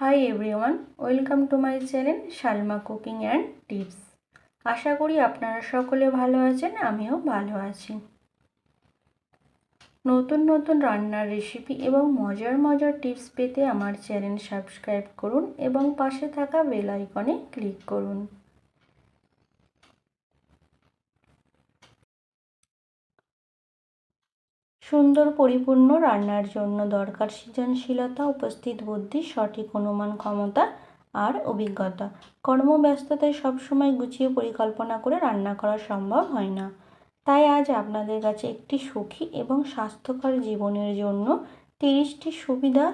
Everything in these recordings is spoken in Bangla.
Hi everyone welcome to my channel Salma cooking and tips আশা করি আপনারা সকলে ভালো আছেন, আমিও ভালো আছি। নতুন নতুন রান্নার রেসিপি এবং মজার মজার টিপস পেতে আমার চ্যানেল সাবস্ক্রাইব করুন এবং পাশে থাকা বেল আইকনে ক্লিক করুন। সুন্দর পরিপূর্ণ রান্নার জন্য দরকার সৃজনশীলতা, উপস্থিত বুদ্ধি, সঠিক অনুমান ক্ষমতা আর অভিজ্ঞতা। কর্মব্যস্ততায় সবসময় গুছিয়ে পরিকল্পনা করে রান্না করা সম্ভব হয় না। তাই আজ আপনাদের কাছে একটি সুখী এবং স্বাস্থ্যকর জীবনের জন্য তিরিশটি সুবিধা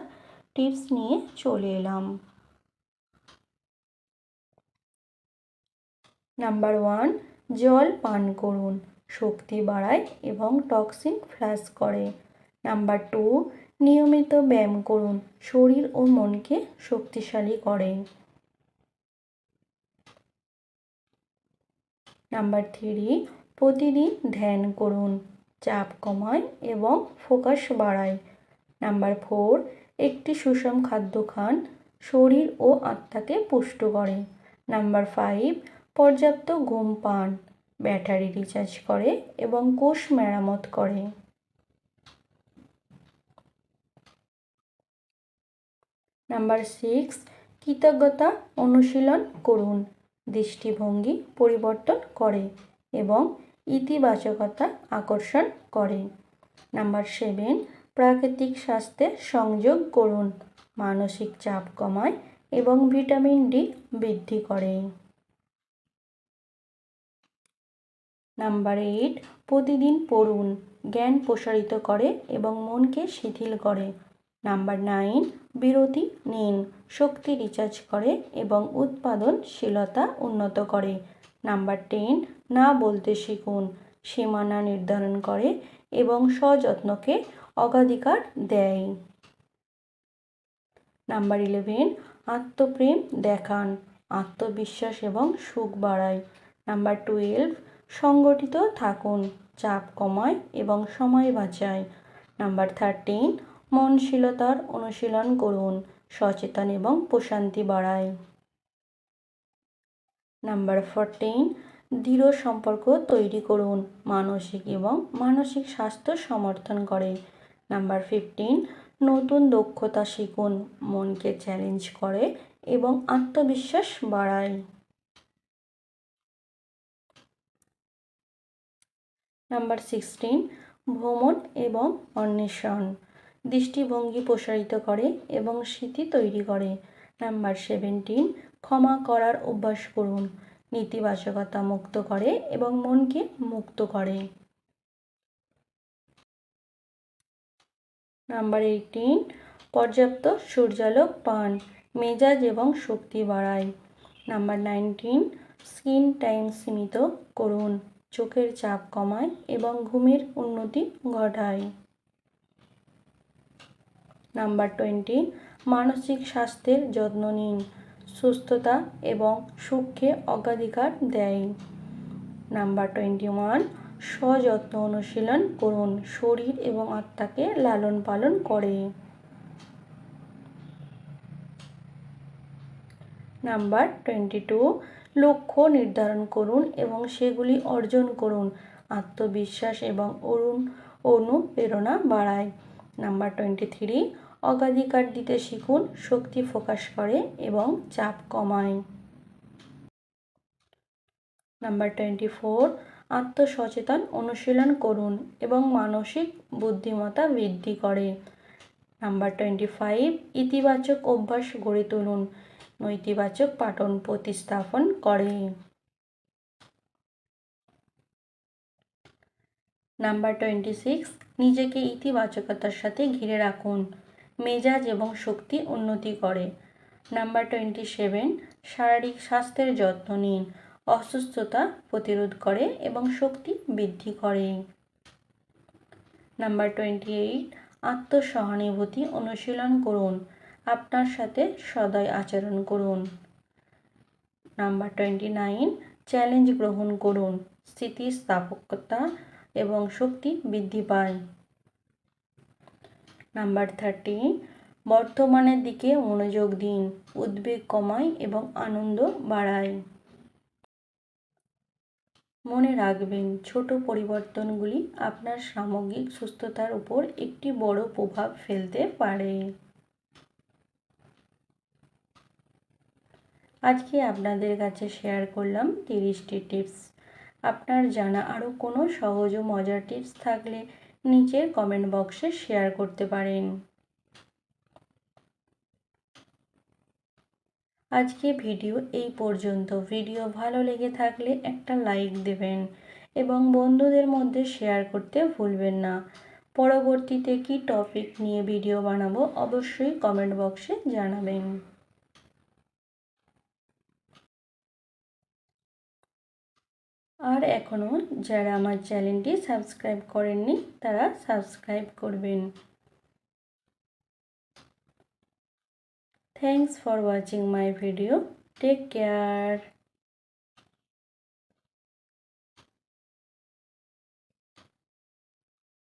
টিপস নিয়ে চলে এলাম। নাম্বার ওয়ান, জল পান করুন। শক্তি বাড়ায় এবং টক্সিন ফ্লাশ করে। নাম্বার টু নিয়মিত ব্যায়াম করুন। শরীর ও মনকে শক্তিশালী করে। নাম্বার থ্রি প্রতিদিন ধ্যান করুন। চাপ কমায় এবং ফোকাস বাড়ায়। নাম্বার ফোর একটি সুষম খাদ্য খান। শরীর ও আত্মাকে পুষ্ট করে। নাম্বার ফাইভ পর্যাপ্ত ঘুম পান। ব্যাটারি রিচার্জ করে এবং কোষ মেরামত করে। নাম্বার সিক্স, কৃতজ্ঞতা অনুশীলন করুন, দৃষ্টিভঙ্গি পরিবর্তন করে এবং ইতিবাচকতা আকর্ষণ করে। নাম্বার সেভেন, প্রাকৃতিক স্বাস্থ্যের সংযোগ করুন, মানসিক চাপ কমায় এবং ভিটামিন ডি বৃদ্ধি করে। নাম্বার এইট প্রতিদিন পড়ুন, জ্ঞান প্রসারিত করে এবং মনকে শিথিল করে। নাম্বার নাইন বিরতি নিন, শক্তি রিচার্জ করে এবং উৎপাদনশীলতা উন্নত করে। নাম্বার টেন না বলতে শিখুন, সীমানা নির্ধারণ করে এবং সযত্নকে অগ্রাধিকার দেয়। নাম্বার ইলেভেন আত্মপ্রেম দেখান, আত্মবিশ্বাস এবং সুখ বাড়ায়। নাম্বার টুয়েলভ সংগঠিত থাকুন, চাপ কমায় এবং সময় বাঁচায়। নাম্বার থার্টিন মনশীলতার অনুশীলন করুন, সচেতন এবং প্রশান্তি বাড়ায়। নাম্বার ফোরটিন দৃঢ় সম্পর্ক তৈরি করুন, মানসিক এবং মানসিক স্বাস্থ্য সমর্থন করে। নাম্বার ফিফটিন নতুন দক্ষতা শিখুন, মনকে চ্যালেঞ্জ করে এবং আত্মবিশ্বাস বাড়ায়। নাম্বার সিক্সটিন, ভ্রমণ এবং অন্বেষণ। দৃষ্টিভঙ্গি প্রসারিত করে এবং স্মৃতি তৈরি করে। নাম্বার সেভেন্টিন, ক্ষমা করার অভ্যাস করুন। নেতিবাচকতা মুক্ত করে এবং মনকে মুক্ত করে। নাম্বার এইটিন, পর্যাপ্ত সূর্যালোক পান। মেজাজ এবং শক্তি বাড়ায়। নাম্বার নাইনটিন, স্ক্রিন টাইম সীমিত করুন। চোখের চাপ কমায় এবং ঘুমের উন্নতি ঘটায়। নাম্বার টোয়েন্টি, মানসিক স্বাস্থ্যের যত্ন নিন, সুস্থতা এবং সুখকে অগ্রাধিকার দেয়। নাম্বার টোয়েন্টি ওয়ান, সযত্ন অনুশীলন করুন, শরীর এবং আত্মাকে লালন পালন করে। নাম্বার টোয়েন্টি টু লক্ষ্য নির্ধারণ করুন এবং সেগুলি অর্জন করুন। আত্মবিশ্বাস এবং অরুণ, অনুপ্রেরণা বাড়ায়। নাম্বার টোয়েন্টি থ্রি অগ্রাধিকার দিতে শিখুন, শক্তি ফোকাস করে এবং চাপ কমায়। নাম্বার টোয়েন্টি ফোর আত্মসচেতন অনুশীলন করুন এবং মানসিক বুদ্ধিমত্তা বৃদ্ধি করে। নাম্বার টোয়েন্টি ফাইভ ইতিবাচক অভ্যাস গড়ে তুলুন। নৈতিবাচক পাঠন প্রতিস্থাপন করে। নাম্বার টোয়েন্টি সিক্স, নিজেকে ইতিবাচকতার সাথে ঘিরে রাখুন। মেজাজ এবং শক্তি উন্নতি করে। নাম্বার টোয়েন্টি সেভেন, শারীরিক স্বাস্থ্যের যত্ন নিন। অসুস্থতা প্রতিরোধ করে এবং শক্তি বৃদ্ধি করে। নাম্বার টোয়েন্টি এইট, আত্মসহানুভূতি অনুশীলন করুন। আপনার সাথে সদয় আচরণ করুন। নাম্বার টোয়েন্টি নাইন চ্যালেঞ্জ গ্রহণ করুন। স্থিতিস্থাপকতা এবং শক্তি বৃদ্ধি পায়। নাম্বার থার্টি বর্তমানের দিকে মনোযোগ দিন। উদ্বেগ কমায় এবং আনন্দ বাড়ায়। মনে রাখবেন, ছোট পরিবর্তনগুলি আপনার সামগ্রিক সুস্থতার উপর একটি বড় প্রভাব ফেলতে পারে। আজকে আপনাদের কাছে শেয়ার করলাম তিরিশটি টিপস আপনার জানা আরও কোনো সহজ ও মজার টিপস থাকলে নিচের কমেন্ট বক্সে শেয়ার করতে পারেন। আজকে ভিডিও এই পর্যন্ত। ভিডিও ভালো লেগে থাকলে একটা লাইক দেবেন এবং বন্ধুদের মধ্যে শেয়ার করতে ভুলবেন না। পরবর্তীতে কি টপিক নিয়ে ভিডিও বানাবো অবশ্যই কমেন্ট বক্সে জানাবেন। আর এখনও যারা আমার চ্যানেলটি সাবস্ক্রাইব করেননি, তারা সাবস্ক্রাইব করবেন। Thanks for watching my video take care